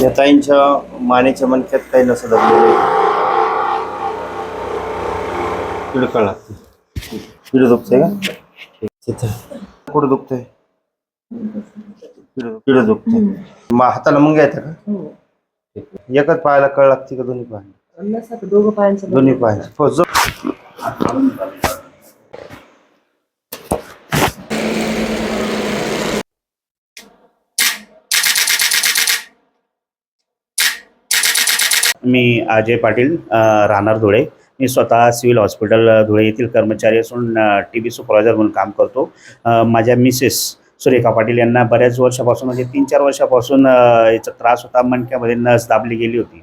या ताईंच्या मानेच्या मणक्यात काही नसं दबलेलं पिढ कळ लागते. पिढ दुखते का? तिथं कुठं दुखतंय? पिढ दुखते मा हाताला मुंग्या येतं का? एकच पायाला कळ लागते का दोन्ही पाय नसतं दोघं पायांचं दोन्ही पाय मी अजय पाटील राहणार धुळे. मी स्वतः सिव्हिल हॉस्पिटल धुळे येथील कर्मचारी असून टी बी सुपरवायझर म्हणून काम करतो. माझ्या मिसेस सुरेखा पाटील यांना बऱ्याच वर्षापासून म्हणजे तीन चार वर्षापासून याचा त्रास होता. मणक्यामध्ये नस दाबली गेली होती.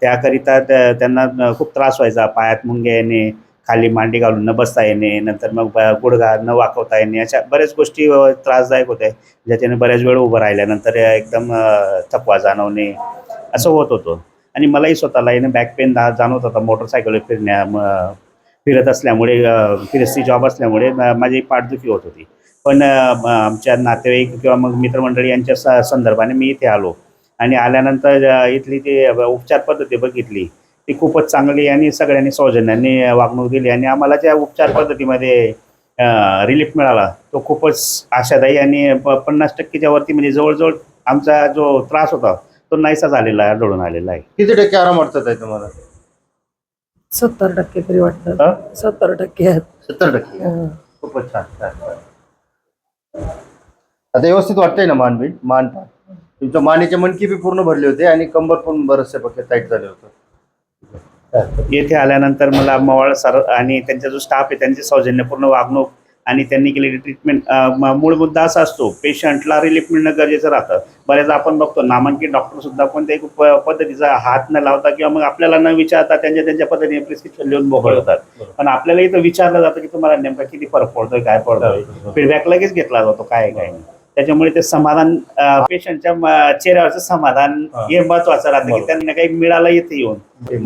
त्याकरिता त्यांना खूप त्रास व्हायचा. पायात मुंग्या येणे खाली मांडी घालून न बसता येणे नंतर मग गुडघा न वाकवता येणे अशा बऱ्याच गोष्टी त्रासदायक होत्या. ज्याच्याने बऱ्याच वेळ उभं राहिल्यानंतर एकदम थकवा जाणवणे असं होत होतं. आणि मलाही स्वतःला याने बॅक पेन जाणवत होता. मोटरसायकल फिरण्या फिरत असल्यामुळे फिरस्ती जॉब असल्यामुळे माझी पाठदुखी होत होती. पण आमच्या नातेवाईक किंवा मग मित्रमंडळी यांच्या स संदर्भाने मी इथे आलो. आणि आल्यानंतर इथली ती उपचार पद्धती बघितली. ती खूपच चांगली आणि सगळ्यांनी सौजन्याने वागणूक दिली आणि आम्हाला ज्या उपचार पद्धतीमध्ये रिलीफ मिळाला तो खूपच आशादायी आणि प- पन्नास टक्केच्या वरती म्हणजे जवळजवळ आमचा जो त्रास होता तो नाहीसा झालेला आहे आढळून आलेला आहे. किती टक्के आराम वाटतात आहे तुम्हाला? सत्तर टक्के तरी वाटतं हा? सत्तर टक्के आहेत. सत्तर टक्के? हं. खूपच छान छान छान. आता व्यवस्थित वाटतंय ना मान बी मान तुमच्या मानेचे मणकी बी पूर्ण भरले होते आणि कंबर पण बरेचसे पक्के टाईट झाले होते. येथे आल्यानंतर मला मवाळ सर आणि त्यांचा जो स्टाफ आहे त्यांची सौजन्यपूर्ण वागणूक आणि त्यांनी केलेली ट्रीटमेंट मूळ मुद्दा असा असतो पेशंटला रिलीफ मिळणं गरजेचं राहतं बऱ्याच आपण बघतो नामांकित डॉक्टर सुद्धा कोणत्याही पद्धतीचा हात न लावता किंवा मग आपल्याला न विचारता त्यांच्या त्यांच्या पद्धतीने प्रिस्क्रिप्शन लिहून बरोबर. पण आपल्याला इथं विचारलं जातं की तुम्हाला नेमका किती फरक पडतोय काय पडतोय. फीडबॅक लगेच घेतला जातो काय काय नाही त्याच्यामुळे ते समाधान पेशंटच्या चेहऱ्यावरचं समाधान हा. महत्वाचं राहतं की. त्यांना काही मिळालं येते येऊन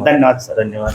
धन्यवाद सर धन्यवाद